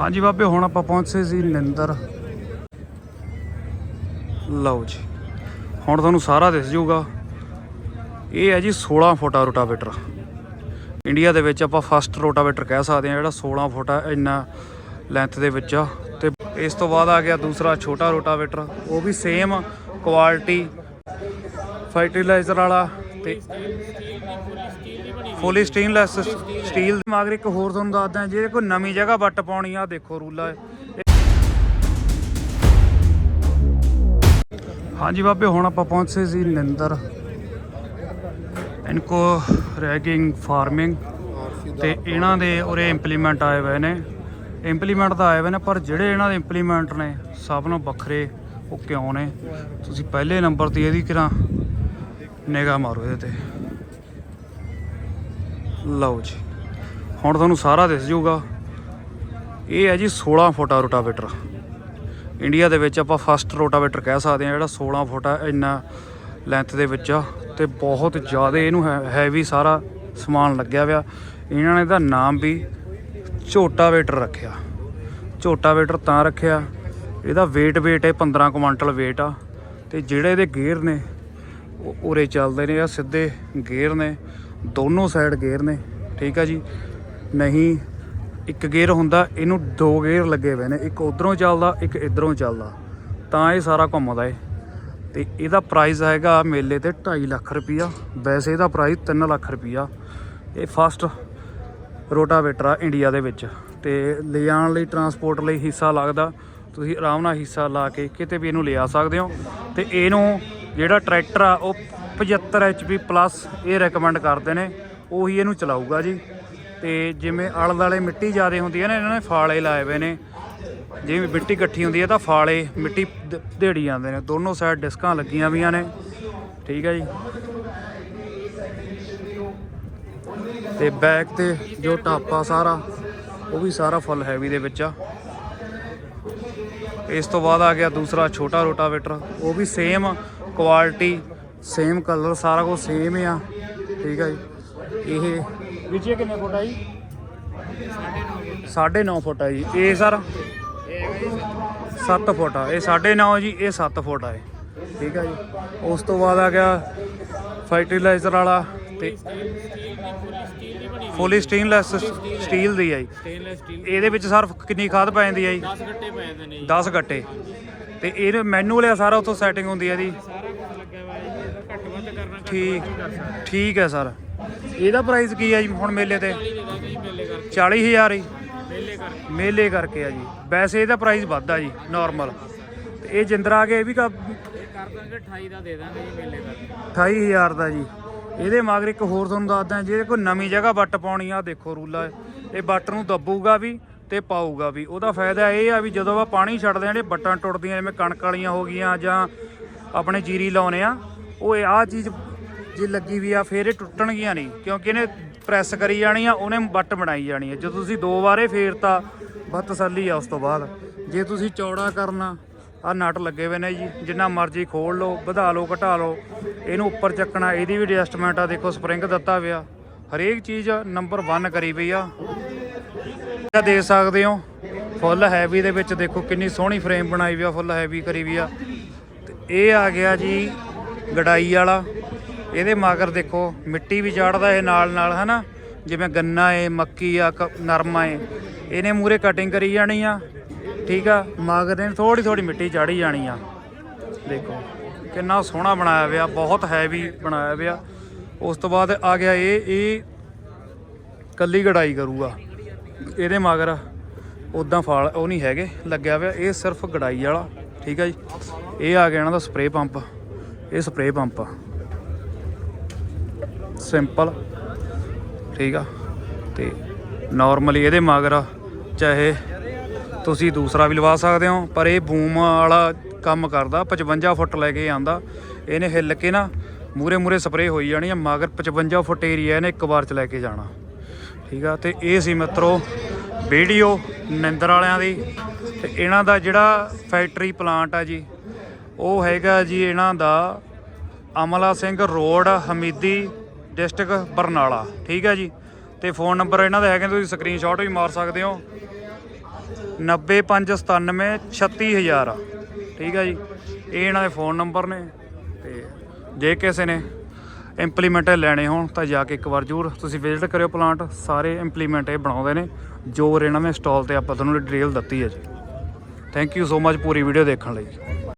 ਹਾਂਜੀ ਬਾਬੇ, ਹੁਣ ਆਪਾਂ ਪਹੁੰਚੇ ਸੀ ਨਿੰਦਰ। ਲਓ ਜੀ, ਹੁਣ ਤੁਹਾਨੂੰ ਸਾਰਾ ਦਿਸ ਜਾਊਗਾ। ਇਹ ਹੈ ਜੀ 16 ਫੁੱਟਾ ਰੋਟਾਵੇਟਰ। ਇੰਡੀਆ ਦੇ ਵਿੱਚ ਆਪਾਂ ਫਸਟ ਰੋਟਾਵੇਟਰ ਕਹਿ ਸਕਦੇ ਹਾਂ, ਜਿਹੜਾ 16 ਫੁੱਟ ਹੈ ਇੰਨਾ ਲੈਂਥ ਦੇ ਵਿੱਚ ਆ। ਤੇ ਇਸ ਤੋਂ ਬਾਅਦ ਆ ਗਿਆ ਦੂਸਰਾ ਛੋਟਾ ਰੋਟਾਵੇਟਰ, ਉਹ ਵੀ ਸੇਮ ਕੁਆਲਿਟੀ ਫਰਟੀਲਾਈਜ਼ਰ ਵਾਲਾ ਤੇ ਫੁੱਲੀ ਸਟੇਨਲੈਸ ਸਟੀਲ ਦੇ ਮਗਰ ਇੱਕ ਹੋਰ ਤੁਹਾਨੂੰ ਦੱਸਦਾ ਜੇ ਕੋਈ ਨਵੀਂ ਜਗ੍ਹਾ ਵੱਟ ਪਾਉਣੀ ਆ, ਦੇਖੋ ਰੂਲਾ ਹਾਂਜੀ ਬਾਬੇ, ਹੁਣ ਆਪਾਂ ਪਹੁੰਚੇ ਸੀ ਨਿੰਦਰ। ਇਨਕੋ ਰੈਗਿੰਗ ਫਾਰਮਿੰਗ ਤੇ ਇਹਨਾਂ ਦੇ ਉਰੇ ਇੰਪਲੀਮੈਂਟ ਆਏ ਹੋਏ ਨੇ। ਇੰਪਲੀਮੈਂਟ ਤਾਂ ਆਏ ਹੋਏ ਨੇ, ਪਰ ਜਿਹੜੇ ਇਹਨਾਂ ਦੇ ਇੰਪਲੀਮੈਂਟ ਨੇ, ਸਭ ਨਾਲੋਂ ਵੱਖਰੇ ਉਹ ਕਿਉਂ ਨੇ? ਤੁਸੀਂ ਪਹਿਲੇ ਨੰਬਰ ਤੇ ਇਹਦੀ ਕਿਰਾਂ ਨਿਗਾਹ ਮਾਰੋ ਇਹਦੇ ਤੇ। ਲਓ ਜੀ। ਹੁਣ ਤੁਹਾਨੂੰ ਸਾਰਾ ਦਿਸ ਜਾਊਗਾ। ਇਹ ਹੈ ਜੀ 16 ਫੁੱਟਾ ਰੋਟਾਵੇਟਰ। ਇੰਡੀਆ ਦੇ ਵਿੱਚ ਆਪਾਂ ਫਸਟ ਰੋਟਾਵੇਟਰ ਕਹਿ ਸਕਦੇ ਹਾਂ, ਜਿਹੜਾ 16 ਫੁੱਟ ਹੈ ਇੰਨਾ ਲੈਂਥ ਦੇ ਵਿੱਚ ਆ ਤੇ ਬਹੁਤ ਜ਼ਿਆਦਾ ਇਹਨੂੰ ਹੈਵੀ ਸਾਰਾ ਸਮਾਨ ਲੱਗਿਆ ਹੋਇਆ। ਇਹਨਾਂ ਨੇ ਇਹਦਾ ਨਾਮ ਵੀ ਝੋਟਾਵੇਟਰ ਰੱਖਿਆ। ਝੋਟਾਵੇਟਰ ਤਾਂ ਰੱਖਿਆ। ਇਹਦਾ weight weight ਹੈ 15 ਕੁਇੰਟਲ weight ਆ। ਤੇ ਜਿਹੜੇ ਇਹਦੇ ਗੇਅਰ ਨੇ, ਉਹ ਉਰੇ ਚੱਲਦੇ ਨੇ ਆ ਸਿੱਧੇ ਗੇਅਰ ਨੇ। ਦੋਨੋਂ ਸਾਈਡ ਗੇਅਰ ਨੇ, ਠੀਕ ਆ ਜੀ? ਨਹੀਂ, ਇੱਕ ਗੇਅਰ ਹੁੰਦਾ, ਇਹਨੂੰ ਦੋ ਗੇਅਰ ਲੱਗੇ ਹੋਏ ਨੇ, ਇੱਕ ਉਧਰੋਂ ਚੱਲਦਾ, ਇੱਕ ਇਧਰੋਂ ਚੱਲਦਾ। ਤਾਂ ਇਹ ਸਾਰਾ ਘੁੰਮਦਾ ਏ। ਤੇ ਇਹਦਾ ਪ੍ਰਾਈਸ ਹੈਗਾ ਮੇਲੇ ਤੇ 2.5 ਲੱਖ ਰੁਪਈਆ, ਵੈਸੇ ਇਹਦਾ ਪ੍ਰਾਈਸ 3 ਲੱਖ ਰੁਪਈਆ। ਇਹ ਫਸਟ ਰੋਟਾਵੇਟਰ ਆ ਇੰਡੀਆ ਦੇ ਵਿੱਚ। ਤੇ ਲਿਜਾਣ ਲਈ ਟਰਾਂਸਪੋਰਟ ਲਈ ਹਿੱਸਾ ਲੱਗਦਾ। ਤੁਸੀਂ ਆਰਾਮ ਨਾਲ ਹਿੱਸਾ ਲਾ ਕੇ ਕਿਤੇ ਵੀ ਇਹਨੂੰ ਲਿਆ ਸਕਦੇ ਹੋ। ਤੇ ਇਹਨੂੰ ਜਿਹੜਾ ਟਰੈਕਟਰ ਆ, ਉਹ 75 HP ਪਲੱਸ ਇਹ ਰეკਮੈਂਡ ਕਰਦੇ ਨੇ, ਉਹੀ ਇਹਨੂੰ ਚਲਾਊਗਾ ਜੀ। ਤੇ ਜਿਵੇਂ ਆਲੇ ਦੁਆਲੇ ਮਿੱਟੀ ਜ਼ਿਆਦਾ ਹੁੰਦੀ ਹੈ ਨਾ, ਇਹਨਾਂ ਨੇ ਫਾਲੇ ਲਾਏ ਹੋਏ ਨੇ। ਜਿਵੇਂ ਮਿੱਟੀ ਇਕੱਠੀ ਹੁੰਦੀ ਹੈ ਤਾਂ ਫਾਲੇ, ਮਿੱਟੀ ਦ- ਦੇੜੀ ਜਾਂਦੇ ਨੇ। ਦੋਨੋਂ ਸਾਈਡ ਡਿਸਕਾਂ ਲੱਗੀਆਂ ਵੀਆਂ ਨੇ। ਠੀਕ ਹੈ ਜੀ। ਤੇ ਬੈਕ ਤੇ ਜੋ ਟਾਪਾ ਸਾਰਾ, ਉਹ ਵੀ ਸਾਰਾ ਫੁੱਲ ਹੈਵੀ ਦੇ ਵਿੱਚ ਆ। ਇਸ ਤੋਂ ਬਾਅਦ ਆ ਗਿਆ ਦੂਸਰਾ ਛੋਟਾ ਰੋਟਾਵੇਟਰ ਉਹ ਵੀ ਸੇਮ ਕੁਆਲਿਟੀ ਸੇਮ ਕਲਰ ਸਾਰਾ ਕੁਝ ਸੇਮ ਆ। ਠੀਕ ਹੈ ਜੀ। ਇਹ ਵਿਚੇ ਕਿੰਨੇ ਫੁੱਟ ਆ ਜੀ? 9.5 ਫੁੱਟ ਆ ਜੀ। ਇਹ ਸਰ 7 ਫੁੱਟ ਆ। ਇਹ 9.5 ਜੀ ਇਹ 7 ਫੁੱਟ ਆ ਇਹ। ਠੀਕ ਆ ਜੀ। ਉਸ ਤੋਂ ਬਾਅਦ ਆ ਗਿਆ ਫਰਟੀਲਾਈਜ਼ਰ ਵਾਲਾ ਤੇ ਫੁੱਲੀ ਸਟੇਨਲੈਸ ਸਟੀਲ ਦੀ ਆ ਜੀ। ਇਹਦੇ ਵਿੱਚ ਸਰ ਕਿੰਨੀ ਖਾਦ ਪੈ ਜਾਂਦੀ ਆ ਜੀ? 10 ਗੱਟੇ ਪੈ ਜਾਂਦੇ ਨੇ ਜੀ। 10 ਗੱਟੇ। ਤੇ ਇਹ ਮੈਨੂਅਲ ਆ ਸਾਰਾ ਉੱਥੋਂ ਸੈਟਿੰਗ ਹੁੰਦੀ ਆ ਜੀ ਸਾਰਾ ਕੁਝ ਲੱਗਿਆ ਹੋਇਆ ਜੀ ਇਹਦਾ ਘੱਟ ਵੱਧ ਕਰਨਾ ਘੱਟ ਠੀਕ ਠੀਕ ਹੈ ਸਰ। ਇਹਦਾ ਪ੍ਰਾਈਸ ਕੀ ਹੈ ਜੀ ਹੁਣ ਮੇਲੇ ਤੇ? 40 ਦੇ ਜੀ ਮੇਲੇ ਕਰਕੇ 40000 ਹੀ। ਮੇਲੇ ਕਰਕੇ ਆ ਜੀ। ਵੈਸੇ ਇਹਦਾ ਪ੍ਰਾਈਸ ਵੱਧਦਾ ਜੀ ਨਾਰਮਲ ਤੇ ਇਹ ਜਿੰਦਰਾ ਆ ਕੇ ਇਹ ਵੀ ਕ- ਇਹ ਕਰ ਦਾਂਗੇ 28 ਦਾ ਦੇ ਦਾਂਗੇ ਜੀ। ਮੇਲੇ ਕਰਕੇ 28000 ਦਾ ਜੀ ਇਹਦੇ ਮਗਰ ਇੱਕ ਹੋਰ ਤੁਹਾਨੂੰ ਦੱਸਦਾ, ਜੇ ਕੋਈ ਨਵੀਂ ਜਗ੍ਹਾ ਵੱਟ ਪਾਉਣੀ ਆ ਦੇਖੋ ਰੂਲਾ। ਇਹ ਵੱਟ ਨੂੰ ਦੱਬੂਗਾ ਵੀ ਤੇ ਪਾਊਗਾ ਵੀ। ਉਹਦਾ ਫਾਇਦਾ ਇਹ ਆ ਵੀ ਜਦੋਂ ਆਪਾਂ ਪਾਣੀ ਛੱਡਦੇ ਆ ਜਿਹੜੇ ਵੱਟਾਂ ਟੁੱਟਦੀਆਂ, ਜਿਵੇਂ ਕਣਕ ਵਾਲੀਆਂ ਹੋ ਗਈਆਂ ਜਾਂ ਆਪਣੇ ਜੀਰੀ ਲਾਉਨੇ ਆ, ਉਹ ਇਹ ਆਹ ਚੀਜ਼ ਜੇ ਲੱਗੀ ਵੀ ਆ, ਫੇਰ ਇਹ ਟੁੱਟਣਗੀਆਂ ਨਹੀਂ, ਕਿਉਂਕਿ ਇਹਨੇ ਪ੍ਰੈਸ ਕਰੀ ਜਾਣੀ ਆ, ਉਹਨੇ ਵੱਟ ਬਣਾਈ ਜਾਣੀ ਆ। ਜਦੋਂ ਤੁਸੀਂ ਦੋ ਵਾਰੇ ਫੇਰਤਾ ਬਸ ਤਸੱਲੀ ਆ ਉਸ ਤੋਂ ਬਾਅਦ। ਜੇ ਤੁਸੀਂ ਚੌੜਾ ਕਰਨਾ ਆ ਨਟ ਲੱਗੇ ਹੋਏ ਨੇ ਜੀ, ਜਿੰਨਾ ਮਰਜ਼ੀ ਖੋਲ ਲਓ, ਵਧਾ ਲਓ, ਘਟਾ ਲਓ, ਇਹਨੂੰ ਉੱਪਰ ਚੱਕਣਾ, ਇਹਦੀ ਵੀ ਐਡਜਸਟਮੈਂਟ ਆ, ਦੇਖੋ ਸਪਰਿੰਗ ਦਿੱਤਾ ਹੋਇਆ। ਹਰੇਕ ਚੀਜ਼ ਨੰਬਰ 1 ਕਰੀ ਪਈ ਆ। ਇਹ ਦੇਖ ਸਕਦੇ ਹੋ? ਫੁੱਲ ਹੈਵੀ ਦੇ ਵਿੱਚ ਦੇਖੋ ਕਿੰਨੀ ਸੋਹਣੀ ਫਰੇਮ ਬਣਾਈ ਵੀ ਆ ਫੁੱਲ ਹੈਵੀ ਕਰੀ ਵੀ ਆ। ਤੇ ਇਹ ਆ ਗਿਆ ਜੀ ਗੜਾਈ ਵਾਲਾ। ਇਹਦੇ ਮਗਰ ਦੇਖੋ, ਮਿੱਟੀ ਵੀ ਚਾੜਦਾ ਇਹ ਨਾਲ ਨਾਲ ਹਨਾ? ਜਿਵੇਂ ਗੰਨਾ ਏ, ਮੱਕੀ ਆ, ਕ- ਨਰਮਾ ਏ। ਇਹਨੇ ਮੂਰੇ ਕਟਿੰਗ ਕਰੀ ਜਾਣੀ ਆ, ਠੀਕ ਆ? ਮਗਰ ਨੇ ਥੋੜੀ ਥੋੜੀ ਮਿੱਟੀ ਚਾੜੀ ਜਾਣੀ ਆ। ਦੇਖੋ, ਕਿੰਨਾ ਸੋਹਣਾ ਬਣਾਇਆ ਹੋਇਆ, ਬਹੁਤ ਹੈਵੀ ਬਣਾਇਆ ਹੋਇਆ। ਉਸ ਤੋਂ ਬਾਅਦ ਆ ਗਿਆ ਇਹ ਇਹ ਕੱਲੀ ਗੜਾਈ ਕਰੂਗਾ। ਇਹਦੇ ਮਗਰ ਉਦਾਂ ਫਾਲ, ਉਹ ਨਹੀਂ ਹੈਗੇ, ਲੱਗਿਆ ਹੋਇਆ। ਇਹ ਸਿਰਫ ਗੜਾਈ ਵਾਲਾ, ਠੀਕ ਆ ਜੀ? ਇਹ ਆ ਗਿਆ ਇਹਨਾਂ ਦਾ ਸਪਰੇਅ ਪੰਪ ਇਹ ਸਪਰੇਅ ਪੰਪ ਆ। ਸਿੰਪਲ, ਠੀਕ ਆ? ਤੇ ਨਾਰਮਲੀ ਇਹਦੇ ਮਗਰ ਚਾਹੇ ਤੁਸੀਂ ਦੂਸਰਾ ਵੀ ਲਵਾ ਸਕਦੇ ਹੋ, ਪਰ ਇਹ ਬੂਮ ਵਾਲਾ ਕੰਮ ਕਰਦਾ 55 ਫੁੱਟ ਲੈ ਕੇ ਆਂਦਾ। ਇਹਨੇ ਹਿੱਲ ਕੇ ਨਾ ਮੂਰੇ ਮੂਰੇ ਸਪਰੇਅ ਹੋਈ ਜਾਣੀ ਆ, ਮਗਰ 55 ਫੁੱਟ ਏਰੀਆ ਇਹਨੇ ਇੱਕ ਵਾਰ ਚ ਲੈ ਕੇ ਜਾਣਾ। ਠੀਕ ਆ? ਤੇ ਇਹ ਸੀ ਮਿੱਤਰੋ ਵੀਡੀਓ ਨਿੰਦਰ ਵਾਲਿਆਂ ਦੀ। ਤੇ ਇਹਨਾਂ ਦਾ ਜਿਹੜਾ ਫੈਕਟਰੀ ਪਲਾਂਟ ਆ ਜੀ, ਉਹ ਹੈਗਾ ਜੀ ਇਹਨਾਂ ਦਾ ਅਮਲਾ ਸਿੰਘ ਰੋਡ, ਹਮੀਦੀ ਡਿਸਟ੍ਰਿਕਟ ਬਰਨਾਲਾ, ਠੀਕ ਹੈ ਜੀ? ਤੇ ਫੋਨ ਨੰਬਰ ਇਹਨਾਂ ਦੇ ਹੈਗੇ, ਤੁਸੀਂ ਸਕਰੀਨਸ਼ਾਟ ਵੀ ਮਾਰ ਸਕਦੇ ਹੋ। 90597 36000 ਆ ਠੀਕ ਹੈ ਜੀ? ਇਹ ਇਹਨਾਂ ਦੇ ਫੋਨ ਨੰਬਰ ਨੇ, ਤੇ ਜੇ ਕਿਸੇ ਨੇ ਇੰਪਲੀਮੈਂਟ ਲੈਣੇ ਹੋਣ, ਤਾਂ ਜਾ ਕੇ ਇੱਕ ਵਾਰ ਜ਼ਰੂਰ ਤੁਸੀਂ ਵਿਜ਼ਿਟ ਕਰਿਓ ਪਲਾਂਟ ਸਾਰੇ ਇੰਪਲੀਮੈਂਟ ਇਹ ਬਣਾਉਂਦੇ ਨੇ, ਜੋ ਇਹਨਾਂ ਨੇ ਸਟਾਲ ਤੇ ਆਪਾਂ ਤੁਹਾਨੂੰ ਡਿਟੇਲ ਦਿੱਤੀ ਹੈ ਜੀ। ਥੈਂਕ ਯੂ ਸੋ ਮਚ ਪੂਰੀ ਵੀਡੀਓ ਦੇਖਣ ਲਈ।